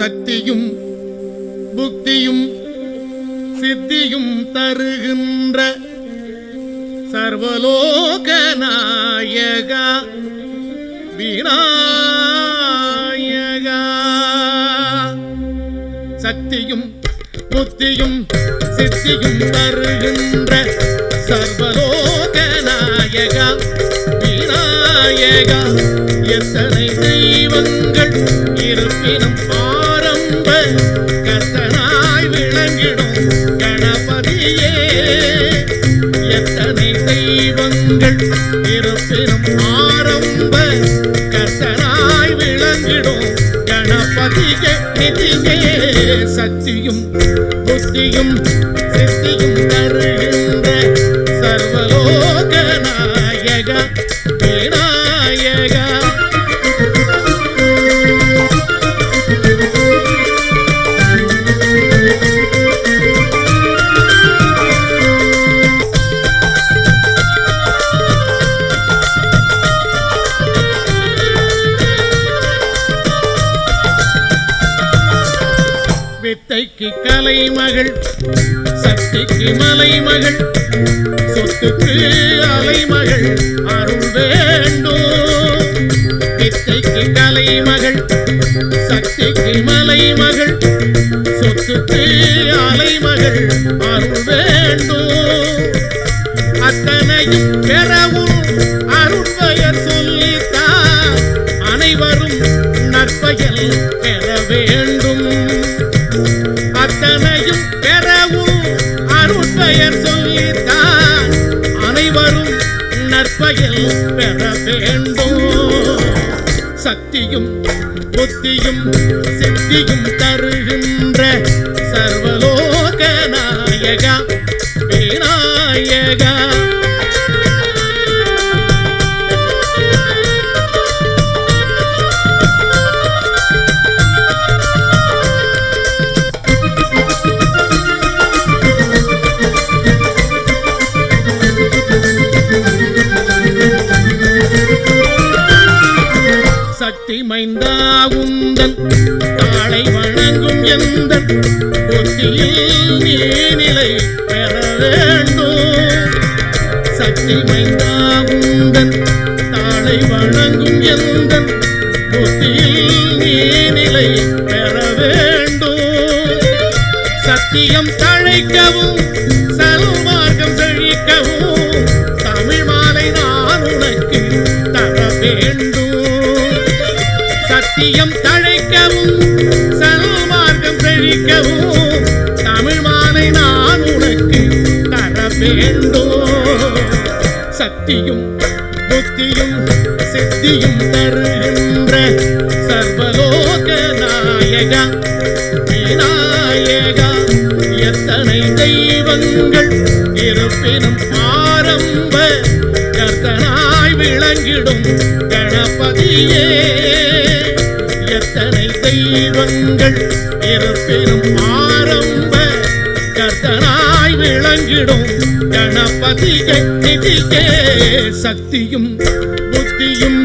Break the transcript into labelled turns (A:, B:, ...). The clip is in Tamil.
A: சக்தியும் புக்தியும் சித்தியும் தருகின்ற சர்வலோக நாயகா விநாயகா. சக்தியும் புத்தியும் சித்தியும் தருகின்ற சர்வலோக நாயகா விநாயகா. எத்தனை தெய்வங்கள் இருப்பினும் எத்தனை தெய்வங்கள் இருப்பினும் ஆரம்ப கர்த்தனாய் விளங்கிடும். கணபதியே நிதியே சக்தியும் புத்தியும் சித்தியும் தருகின்ற வித்தைக்கு கலைமகள் சக்திக்கு மலைமகள் சொத்துக்கு அலைமகள் அருள் வேண்டும். வித்தைக்கு கலைமகள் சக்திக்கு மலைமகள் சொத்துக்கு அலைமகள் அருள் வேண்டும். அத்தனையும் பெறவும் அருட்பெயர் சொல்லித்தான் அனைவரும் நற்பயல் நற்பயல் பெற வேண்டும் சக்தியும் புத்தியும் சித்தியும் தருகின்ற சர்வலோக நாயகா விநாயகா. மைந்தா உந்தன் தாளை வணங்கும் எந்த புத்தியில் நீ நிலை பெற வேண்டும். சக்தி மைந்தா உந்தன் தாளை வணங்கும் எந்த புத்தியில் நீ நிலை பெற வேண்டும். சத்தியம் தழைக்கவும் சத்தியம் தழைக்கவும் சல்மார்க்கம் செழிக்கவும் தமிழ் மாலை நான் உனக்கு தர வேண்டும். சக்தியும் புத்தியும் சித்தியும் தருகின்ற சர்வலோக நாயகா விநாயகா. எத்தனை தெய்வங்கள் இருப்பினும் ஆரம்ப கர்த்தனாய் விளங்கிடும் கணபதியே. தெய்வங்கள் இருப்பினும் ஆரம்ப கர்த்தனாய் விளங்கிடும். கணபதியே நிதியே சக்தியும் புத்தியும்